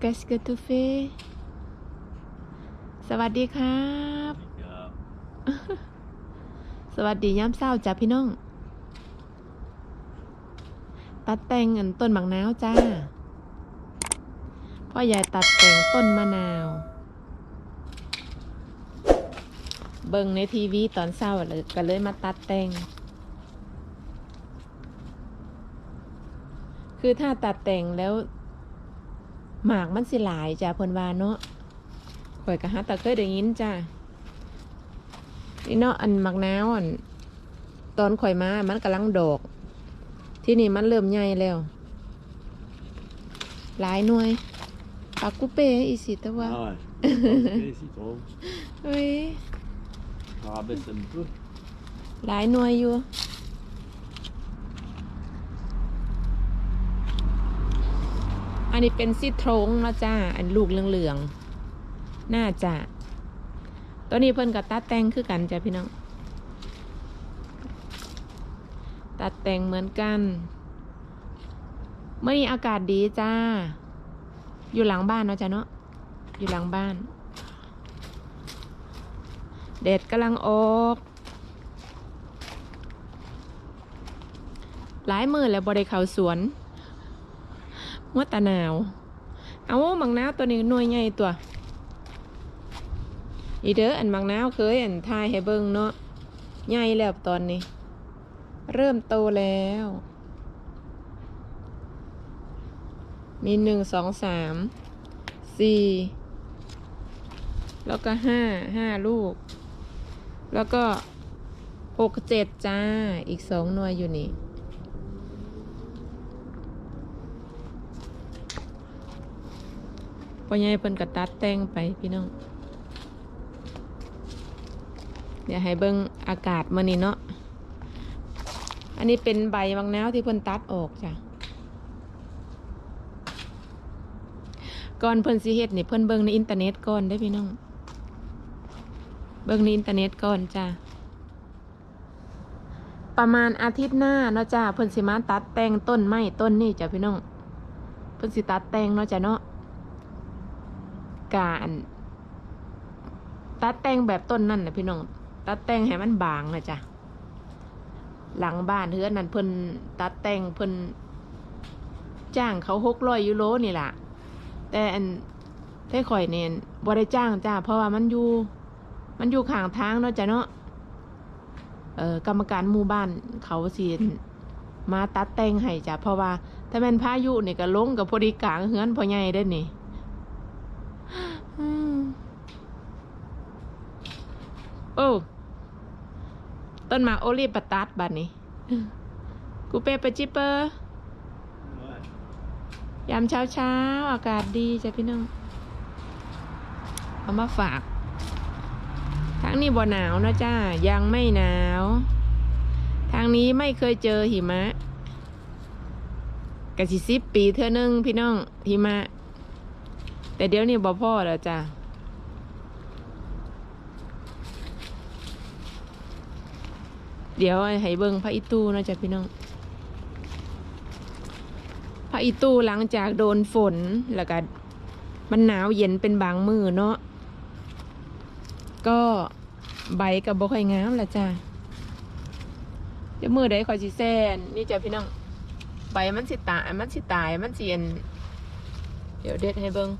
qu'est-ce que tu fais สวัสดีครับ สวัสดียามเช้าจ้ะพี่น้องตัดแต่งอันต้นมะนาวจ้า พ่อใหญ่ตัดแต่งต้นมะนาว เบิ่งในทีวีตอนเช้าเลยก็เลยมาตัดแต่ง คือถ้าตัดแต่งแล้ว หมากมันสิหลายจ้ะเพิ่นว่าเนาะข่อยก็หาแต่เคยได้ยินจ้านี่เนาะอันมักนาวอันตอนข่อยมา มันกำลังดอก ที่นี่มันเริ่มใหญ่แล้ว หลายหน่วยปากกุเปอีสิแต่ว่า Ah ouais. Ok, citron. เฮ้ย Rabaisse un peu. หลายหน่วยอยู่ อันนี้เป็นซี่โครงนะจ้า อันลูกเหลืองๆ น่าจะ ตัวนี้เพิ่นกับตัดแต่งคือกันจ้ะพี่น้อง ตัดแต่งเหมือนกัน เมื่อนี้อากาศดีจ้า อยู่หลังบ้านเนาะจ้ะเนาะ อยู่หลังบ้าน เด็ดกำลังออกหลายมือแล้วบริเขาสวน มัวตะหนาว เอามังนาวตัวนี้หน่วยใหญ่ตัว อีเด้ออันมังนาวเคยอันทายให้เบิ่งเนาะใหญ่แล้วตอนนี้ เริ่มโตแล้ว มีหนึ่งสองสามสี่แล้วก็ห้าห้าลูก แล้วก็หกเจ็ดจ้าอีกสองหน่วยอยู่นี่ อใหญ่เพิ่นก็ตัดแต่งไปพี่น้อง เดี๋ยวให้เบิ่งอากาศมื้อนี้เนาะ อันนี้เป็นใบบางนาวที่เพิ่นตัดออกจ้ะ ก่อนเพิ่นสิเฮ็ดนี่เพิ่นเบิ่งในอินเทอร์เน็ตก่อนได้พี่น้อง เบิ่งในอินเทอร์เน็ตก่อนจ้ะประมาณอาทิตย์หน้าเนาะจ้ะเพิ่นสิมาตัดแต่งต้นไม้ต้นนี่จ้ะพี่น้องเพิ่นสิตัดแต่งเนาะจ้ะเนาะ การตัดแต่งแบบต้นนั่นนะพี่น้องตัดแต่งให้มันบางนะจ้ะหลังบ้านเฮือนนั่นเพิ่นตัดแต่งเพิ่นจ้างเขาหกร้อยยูโรนี่แหละแต่อันได้ข่อยเนี่ยบ่ได้จ้างจ้าเพราะว่ามันอยู่ มันอยู่ข้างทางเนาะจ้ะเนาะเอ่อกรรมการหมู่บ้านเขาเสิมาตัดแต่งให้จ้ะเพราะว่า ถ้าแม่นพายุนี่ก็ลงกับพอดีกลางเฮือนพ่อใหญ่ได้นี่ อืมโอ้ต้นหมากโอลีฟปตัดบัดนี้ กูเปปจิเปอร์ Ouais. ยามเช้าเช้าๆอากาศดีจ้ะพี่น้อง เอามาฝาก ทางนี้บ่หนาวนะจ้า ยังไม่หนาว ทางนี้ไม่เคยเจอหิมะกะสิสิบปีเท่านึงพี่น้องหิมะ แต่เดี๋ยวนี้บ่พ่อแล้วจ้ะ เดี๋ยวให้เบิ่งพระอิตูนะจ้ะพี่น้องพระอิตูหลังจากโดนฝนแล้วก็มันหนาวเย็นเป็นบางมือเนาะก็ใบกับบ่ค่อยงามละจ้ะเดี๋ยวมือใดคอยสิแซนนี่จ้ะพี่น้องใบมันสิตายมันสิตายมันสิเอ็นเดี๋ยวเด็ดให้เบิง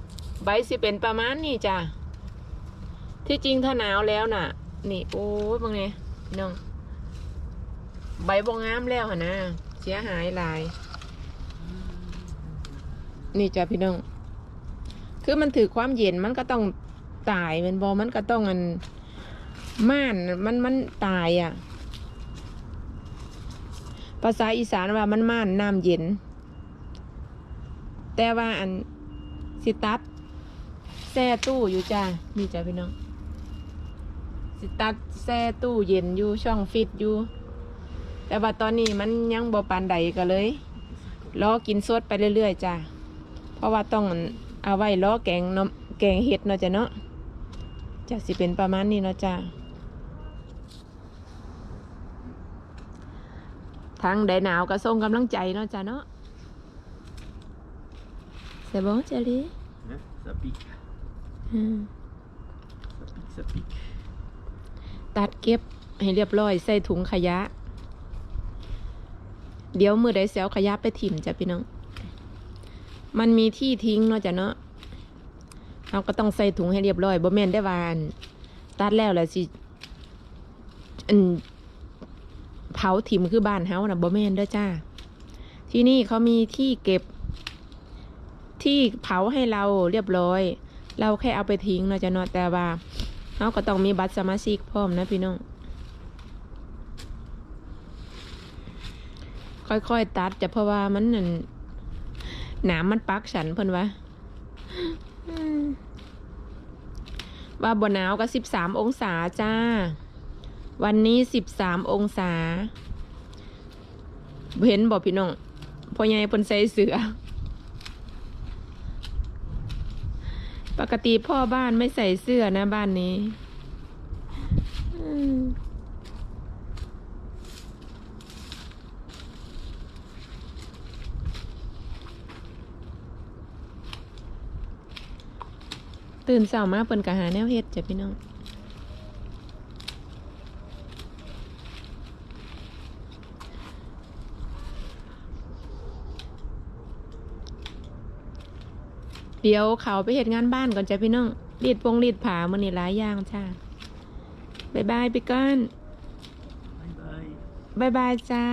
ใบสิเป็นประมาณนี้จ้ะที่จริงถ้าหนาวแล้วน่ะ นี่โอ้ยบางเนี่ยพี่น้อง ใบบงงามแล้วหะนะ เสียหายหลาย นี่จ้ะพี่น้อง คือมันถือความเย็นมันก็ต้องตายแมันบอมันก็ต้องอันม่านมันมันตายอะ ภาษาอีสานว่ามันม่านน้ำเย็น แต่ว่าอันสิตัดแช่ตู้อยู่จ้านี่จ้าพี่น้อง สิตัดแช่ตู้เย็นอยู่ช่องฟิตอยู่ แต่ว่าตอนนี้มันยังบ่ปานใดก็เลยล้อกินสดไปเรื่อยๆจ้าเพราะว่าต้องเอาไว้ล้อแกงเนาะแกงเห็ดเนาะจ้ะเนาะจะสิเป็นประมาณนี้เนาะจ้าทางใดหนาวก็ส่งกำลังใจเนาะจ้ะเนาะ C'est bon, Charlie? Hein Ça pique. อืม Ça pique, ça pique. ตัดเก็บให้เรียบร้อยใส่ถุงขยะ เดี๋ยวมือใดเสียขยะไปถิ่มจ้ะพี่น้อง มันมีที่ทิ้งเนาะจ้ะเนาะเราก็ต้องใส่ถุงให้เรียบร้อยบ่แม่นได้วานตัดแล้วแหละสิอันเผาถิ่มคือบ้านเฮานะบ่แม่นเด้อจ้า ที่นี่เขามีที่เก็บ ที่เผาให้เราเรียบร้อย เราแค่เอาไปทิ้งเนาะจ้ะเนาะแต่ว่าเราก็ต้องมีบัตรสมาชิกพร้อมนะพี่น้อง ค่อยๆตัดจะเพราะว่ามันนั่นหนามมันปักฉันเพิ่นวะว่าบนหนาวก็สิบสามองศาจ้า วันนี้สิบสามองศา เห็นบอกพี่น้องพ่อใหญ่เพิ่นใส่เสือ ปกติพ่อบ้านไม่ใส่เสื้อนะบ้านนี้ ตื่นเช้ามาเพิ่นก็หาแนวเฮ็ดจ้ะพี่น้องเดี๋ยวเขาไปเหตุงานบ้านก่อนจ้ะพี่น้องรีดพงรีดผามันนี่หลายอย่างจ้าบายบายพี่ก้อนบายบายจ้า